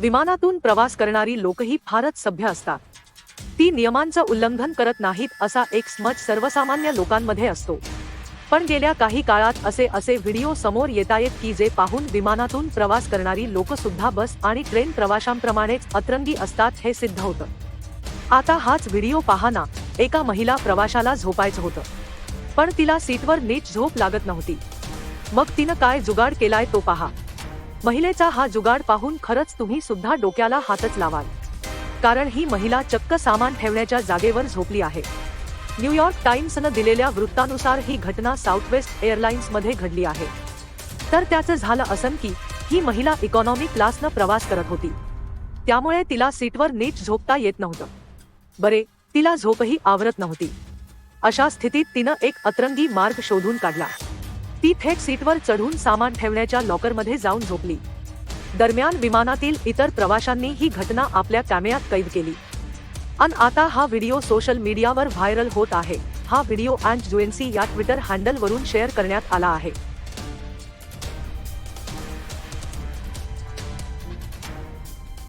विमानातून प्रवास करणारी लोकही फारच सभ्य असतात. ती नियमांचं उल्लंघन करत नाहीत असा एक समज सर्वसामान्य लोकांमध्ये असतो. पण गेल्या काही काळात असे असे व्हिडिओ समोर येतायत की जे पाहून विमानातून प्रवास करणारी लोक सुद्धा बस आणि ट्रेन प्रवाशांप्रमाणेच अतरंगी असतात हे सिद्ध होतं. आता हाच व्हिडिओ पाहाना एका महिला प्रवाशाला झोपायचं होतं. पण तिला सीटवर नीट झोप लागत नव्हती. मग तिनं काय जुगाड केलाय तो पहा. महिलेचा हा जुगाड पाहून खरंच तुम्ही सुद्धा डोक्याला हातच लावाल. कारण ही महिला चक्क सामान ठेवण्याच्या जागेवर झोपली आहे. न्यूयॉर्क टाइम्सनं दिलेल्या वृत्तानुसार ही घटना साऊथवेस्ट एअरलाइन्समध्ये घडली आहे. तर त्याचं झालं असं की ही महिला इकॉनॉमी क्लासनं प्रवास करत होती. त्यामुळे तिला सीटवर नीट झोपता येत नव्हतं. बरे तिला झोपही आवरत नव्हती. अशा स्थितीत तिनं एक अतरंगी मार्ग शोधून काढला. ती थेट सीटवर चढून सामान ठेवण्याच्या लॉकरमध्ये जाऊन झोपली. दरम्यान विमानातील इतर प्रवाशांनी ही घटना आपल्या कॅमेऱ्यात कैद केली. अन आता हा व्हिडिओ सोशल मीडियावर व्हायरल होत आहे. हा व्हिडिओ अँड जुएन्सी या ट्विटर हँडलवरून शेअर करण्यात आला आहे.